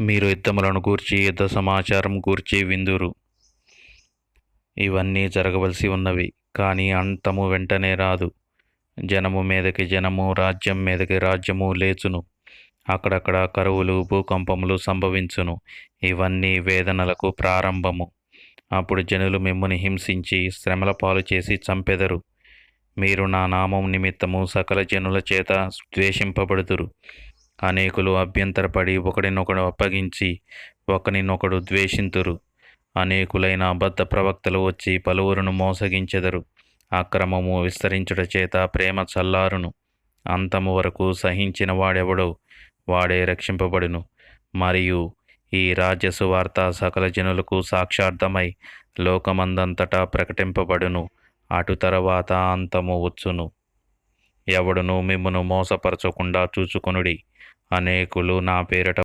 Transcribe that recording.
మీరు యుద్ధములను గూర్చి యుద్ధ సమాచారం గూర్చి విందురు. ఇవన్నీ జరగవలసి ఉన్నవి కానీ అంతము వెంటనే రాదు. జనము మీదకి జనము రాజ్యం మీదకి రాజ్యము లేచును. అక్కడక్కడ కరువులు భూకంపములు సంభవించును. ఇవన్నీ వేదనలకు ప్రారంభము. అప్పుడు జనులు మిమ్మల్ని హింసించి శ్రమల పాలు చేసి చంపెదరు. మీరు నా నామం నిమిత్తము సకల జనుల చేత ద్వేషింపబడుదురు. అనేకులు అభ్యంతరపడి ఒకడినొకడు అప్పగించి ఒకరినొకడు ద్వేషింతురు. అనేకులైన అబద్ధ ప్రవక్తలు వచ్చి పలువురును మోసగించెదరు. అక్రమము విస్తరించుట చేత ప్రేమ చల్లారును. అంతము వరకు సహించిన వాడెవడో వాడే రక్షింపబడును. మరియు ఈ రాజ్య సువార్త సకల జనులకు సాక్షార్థమై లోకమందంతటా ప్రకటింపబడును. అటు తర్వాత అంతము వచ్చును. ఎవడును మిమ్మును మోసపరచకుండా చూచుకొనుడి. అనేకులు నా పేరట